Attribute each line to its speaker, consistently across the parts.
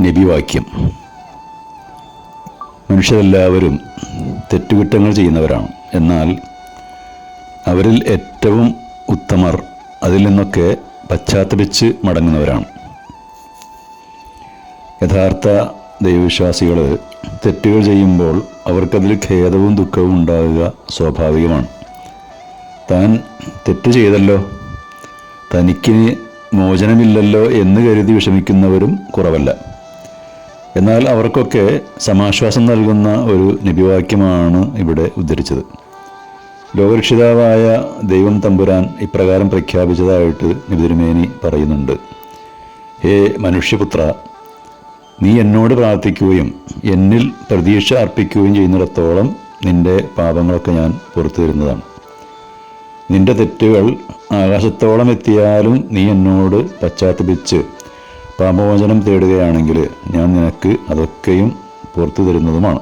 Speaker 1: നബിവാക്യം. മനുഷ്യരെല്ലാവരും തെറ്റുകുറ്റങ്ങൾ ചെയ്യുന്നവരാണ്. എന്നാൽ അവരിൽ ഏറ്റവും ഉത്തമർ അതിൽ നിന്നൊക്കെ പശ്ചാത്തപിച്ച് മടങ്ങുന്നവരാണ്. യഥാർത്ഥ ദൈവവിശ്വാസികൾ തെറ്റുകൾ ചെയ്യുമ്പോൾ അവർക്കതിൽ ഖേദവും ദുഃഖവും ഉണ്ടാകുക സ്വാഭാവികമാണ്. താൻ തെറ്റ് ചെയ്തല്ലോ. തനിക്കിനി മോചനമില്ലല്ലോ എന്ന് കരുതി വിഷമിക്കുന്നവരും കുറവല്ല. എന്നാൽ അവർക്കൊക്കെ സമാശ്വാസം നൽകുന്ന ഒരു നിബിവാക്യമാണ് ഇവിടെ ഉദ്ധരിച്ചത്. ലോകരക്ഷിതാവായ ദൈവം തമ്പുരാൻ ഇപ്രകാരം പ്രഖ്യാപിച്ചതായിട്ട് നിബിതിരുമേനി പറയുന്നുണ്ട്. ഹേ മനുഷ്യപുത്ര നീ എന്നോട് പ്രാർത്ഥിക്കുകയും എന്നിൽ പ്രതീക്ഷ അർപ്പിക്കുകയും ചെയ്യുന്നിടത്തോളം നിന്റെ പാപങ്ങളൊക്കെ ഞാൻ പുറത്തു തരുന്നതാണ്. നിന്റെ തെറ്റുകൾ ആകാശത്തോളം എത്തിയാലും നീ എന്നോട് പശ്ചാത്തപിച്ച് പാപമോചനം തേടുകയാണെങ്കിൽ ഞാൻ നിനക്ക് അതൊക്കെയും പുറത്തു തരുന്നതുമാണ്.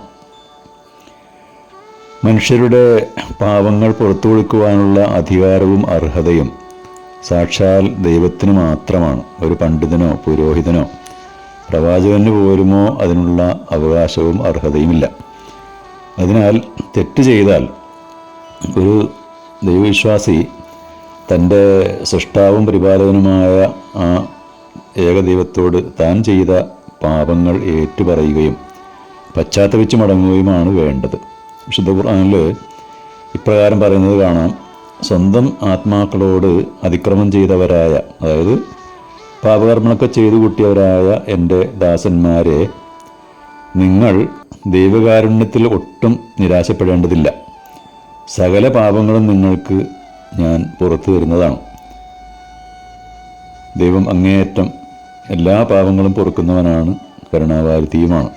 Speaker 1: മനുഷ്യരുടെ പാപങ്ങൾ പുറത്തു കൊടുക്കുവാനുള്ള അധികാരവും അർഹതയും സാക്ഷാൽ ദൈവത്തിന് മാത്രമാണ്. ഒരു പണ്ഡിതനോ പുരോഹിതനോ പ്രവാചകന് പോലുമോ അതിനുള്ള അവകാശവും അർഹതയുമില്ല. അതിനാൽ തെറ്റ് ചെയ്താൽ ഒരു ദൈവവിശ്വാസി തന്റെ സൃഷ്ടാവും പരിപാലകനുമായ ആ ഏകദൈവത്തോട് താൻ ചെയ്ത പാപങ്ങൾ ഏറ്റുപറയുകയും പശ്ചാത്തപിച്ച് മടങ്ങുകയുമാണ് വേണ്ടത്. വിശുദ്ധ ഖുർആനിൽ ഇപ്രകാരം പറയുന്നത് കാണാം. സ്വന്തം ആത്മാക്കളോട് അതിക്രമം ചെയ്തവരായ അതായത് പാപകർമ്മങ്ങളൊക്കെ ചെയ്തു കൂട്ടിയവരായ എന്റെ ദാസന്മാരെ നിങ്ങൾ ദൈവകാരുണ്യത്തിൽ ഒട്ടും നിരാശപ്പെടേണ്ടതില്ല. സകല പാപങ്ങളും നിങ്ങൾക്ക് ഞാൻ പുറത്തു തരുന്നതാണ്. ദൈവം അങ്ങേയറ്റം എല്ലാ പാപങ്ങളും പൊറുക്കുന്നവനാണ് കരുണാവാരിധിയുമാണ്.